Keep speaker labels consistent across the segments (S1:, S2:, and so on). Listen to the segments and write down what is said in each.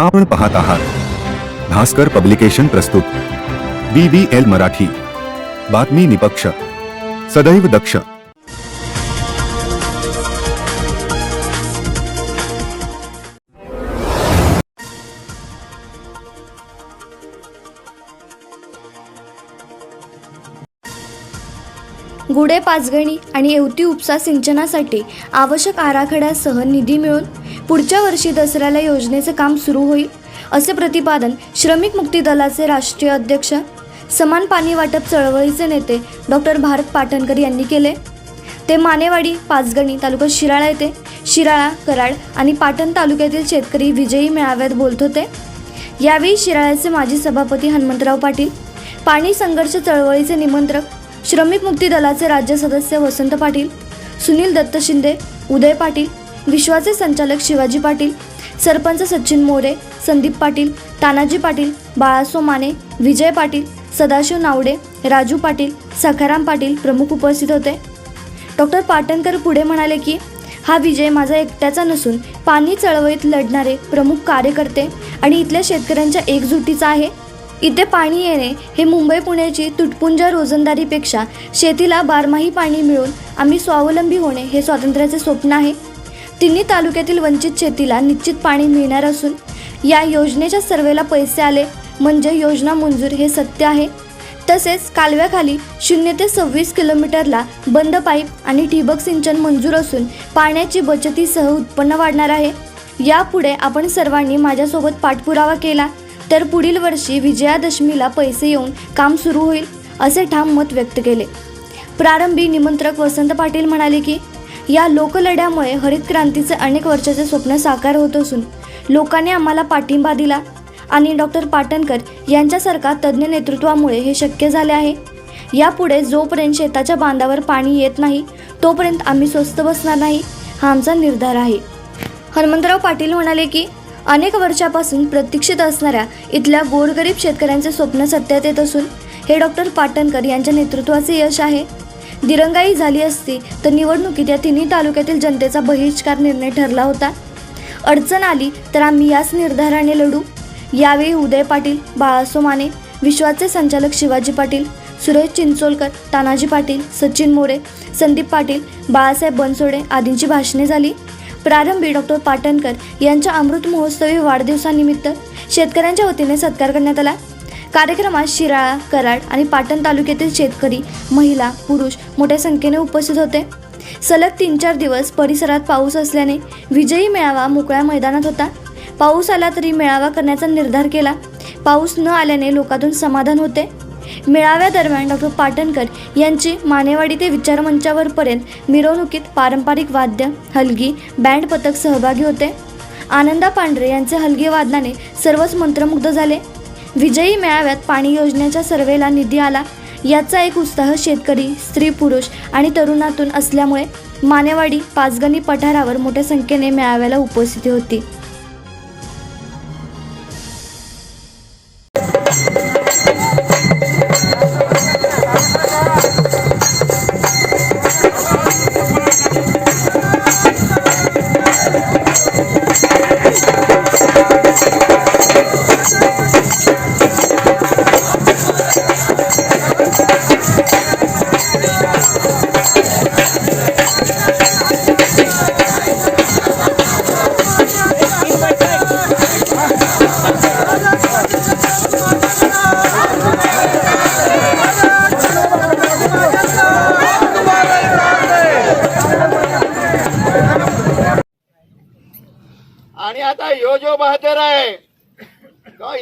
S1: आपण पाहत आहात. भास्कर पब्लिकेशन प्रस्तुत. B B L Marathi. बातमी निपक्ष. सदैव दक्ष.
S2: गुढे पाचगणी आणि येवती उपसा सिंचनासाठी आवश्यक आराखड्यासह निधी मिळून पुढच्या वर्षी दसऱ्याला योजनेचे काम सुरू होईल असे प्रतिपादन श्रमिक मुक्ती दलाचे राष्ट्रीय अध्यक्ष समान पाणी वाटप चळवळीचे नेते डॉक्टर भारत पाटणकर यांनी केले. ते मानेवाडी पाचगणी तालुका शिराळा येथे शिराळा कराड आणि पाटण तालुक्यातील शेतकरी विजयी मेळाव्यात बोलत होते. यावेळी शिराळ्याचे माजी सभापती हनुमंतराव पाटील पाणी संघर्ष चळवळीचे निमंत्रक श्रमिक मुक्ती दलाचे राज्य सदस्य वसंत पाटील सुनील दत्त शिंदे उदय पाटील विश्वाचे संचालक शिवाजी पाटील सरपंच सचिन मोरे संदीप पाटील तानाजी पाटील बाळासो माने विजय पाटील सदाशिव नावडे राजू पाटील सखाराम पाटील प्रमुख उपस्थित होते. डॉक्टर पाटणकर पुढे म्हणाले की हा विजय माझा एकट्याचा नसून पाणी चळवळीत लढणारे प्रमुख कार्यकर्ते आणि इथल्या शेतकऱ्यांच्या एकजुटीचा आहे. इथे पाणी येणे हे मुंबई पुण्याची तुटपुंजा रोजंदारीपेक्षा शेतीला बारमाही पाणी मिळून आम्ही स्वावलंबी होणे हे स्वातंत्र्याचे स्वप्न आहे. तिन्ही तालुक्यातील वंचित शेतीला निश्चित पाणी मिळणार असून या योजनेच्या सर्वेला पैसे आले म्हणजे योजना मंजूर हे सत्य आहे. तसेच कालव्याखाली शून्य ते सव्वीस किलोमीटरला बंद पाईप आणि ठिबक सिंचन मंजूर असून पाण्याची बचतीसह उत्पन्न वाढणार आहे. यापुढे आपण सर्वांनी माझ्यासोबत पाठपुरावा केला तर पुढील वर्षी विजयादशमीला पैसे येऊन काम सुरू होईल असे ठाम मत व्यक्त केले. प्रारंभी निमंत्रक वसंत पाटील म्हणाले की या लोकलढ्यामुळे हरित क्रांतीचे अनेक वर्षाचे स्वप्न साकार होत असून लोकांनी आम्हाला पाठिंबा दिला आणि डॉक्टर पाटणकर यांच्यासारखा तज्ज्ञ नेतृत्वामुळे हे शक्य झाले आहे. यापुढे जोपर्यंत शेताच्या बांधावर पाणी येत नाही तोपर्यंत आम्ही स्वस्त बसणार नाही हा आमचा निर्धार आहे. हनुमंतराव पाटील म्हणाले की अनेक वर्षापासून प्रतीक्षित असणाऱ्या इथल्या गोरगरीब शेतकऱ्यांचे स्वप्न सत्यात येत असून हे डॉक्टर पाटणकर यांच्या नेतृत्वाचे यश आहे. दिरंगाई झाली असती तर निवडणुकीत या तिन्ही तालुक्यातील जनतेचा बहिष्कार निर्णय ठरला होता. अडचण आली तर आम्ही याच निर्धाराने लढू. यावेळी उदय पाटील बाळासो माने विश्वाचे संचालक शिवाजी पाटील सुरेश चिंचोलकर तानाजी पाटील सचिन मोरे संदीप पाटील बाळासाहेब बनसोडे आदींची भाषणे झाली. प्रारंभी डॉक्टर पाटणकर यांच्या अमृत महोत्सवी वाढदिवसानिमित्त शेतकऱ्यांच्या वतीने सत्कार करण्यात आला. कार्यक्रमात शिराळा कराड आणि पाटण तालुक्यातील शेतकरी महिला पुरुष मोठ्या संख्येने उपस्थित होते. सलग तीन चार दिवस परिसरात पाऊस असल्याने विजयी मेळावा मोकळ्या मैदानात होता. पाऊस आला तरी मेळावा करण्याचा निर्धार केला. पाऊस न आल्याने लोकांतून समाधान होते. मेळाव्यादरम्यान डॉक्टर पाटणकर यांची मानेवाडी ते विचारमंचावरपर्यंत मिरवणुकीत पारंपरिक वाद्य हलगी बँड पथक सहभागी होते. आनंदा पांढरे यांचे हलगी वादनाने सर्वच मंत्रमुग्ध झाले. विजयी मेळाव्यात पाणी योजनेच्या सर्वेला निधी आला. याचा एक उत्साह शेतकरी स्त्री पुरुष आणि तरुणातून असल्यामुळे मानेवाडी पाचगणी पठारावर मोठ्या संख्येने मेळाव्याला उपस्थिती होती.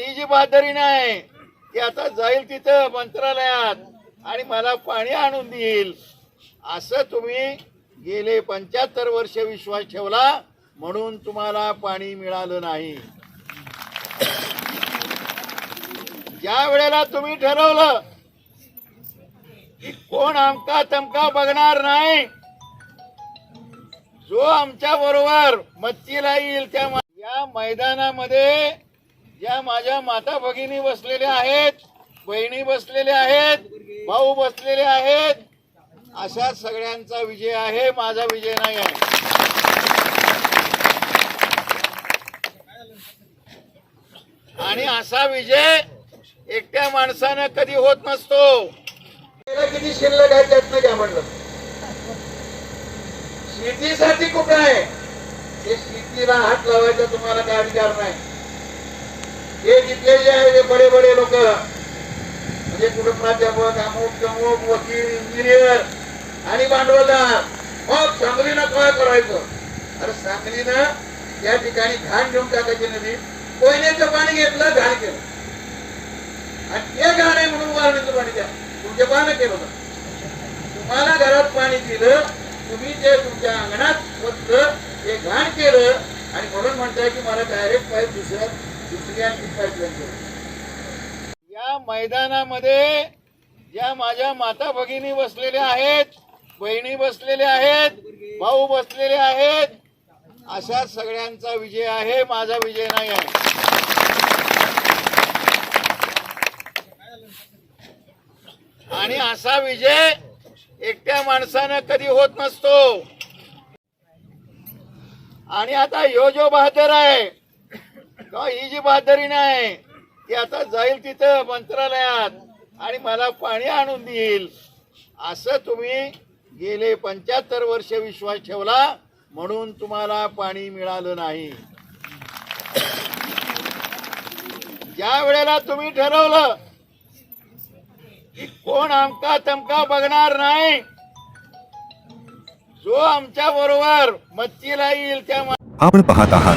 S3: ही जी बहादरी नाही ती आता जाईल तिथं मंत्रालयात आणि मला पाणी आणून देईल. असं तुम्ही गेले पंच्याहत्तर वर्ष विश्वास ठेवला म्हणून तुम्हाला पाणी मिळालं नाही. ज्या वेळेला तुम्ही ठरवलं की कोण आमका तमका बघणार नाही जो आमच्या बरोबर मच्छीला येईल त्या या मैदानामध्ये ज्या माझ्या माता भगिनी बसलेल्या आहेत बहिणी बसलेल्या आहेत भाऊ बसलेले आहेत. अशा सगळ्यांचा विजय आहे माझा विजय नाही आहे. आणि असा विजय एकट्या माणसानं कधी होत नसतो. किती शिल्लक आहे त्यातनं काय म्हणलं शेतीसाठी कुठं आहे? ते शेतीला हात लावायचा तुम्हाला काय अधिकार नाही. हे जिथले जे आहे ते बडे बडे लोक. म्हणजे कुठं प्राध्यापक अमुक तमुक वकील इंजिनियर आणि भांडवलदार. मग सांगलीनं काय करायचं? अरे सांगलीनं या ठिकाणी घाण घेऊन टाकायची नदी. कोयनेचं पाणी घेतलं घाण केलं. आणि ते घाण आहे म्हणून वारणीचं पाणी द्या. तुमचे पानं केलं तुम्हाला घरात पाणी दिलं तुम्ही ते तुमच्या अंगणात फक्त ते घाण केलं आणि म्हणून म्हणताय की मला डायरेक्ट पाईप दुसऱ्या या मैदानामध्ये ज्या माझ्या माता भगिनी बसलेल्या आहेत बहिणी बसलेल्या आहेत भाऊ बसलेले आहेत अशा सगळ्यांचा विजय आहे माझा विजय नाही आहे. आणि असा विजय एकट्या माणसानं कधी होत नसतो. आणि आता ह्यो जो बहादर आहे किंवा ही जी बहादरी नाही ती आता जाईल तिथं मंत्रालयात आणि मला पाणी आणून देईल. असं तुम्ही गेले पंच्याहत्तर वर्ष विश्वास ठेवला म्हणून तुम्हाला पाणी मिळालं नाही. ज्या वेळेला तुम्ही ठरवलं की कोण आमका तमका बघणार नाही जो आमच्या बरोबर मच्छीला येईल त्या
S1: आपण पाहत आहात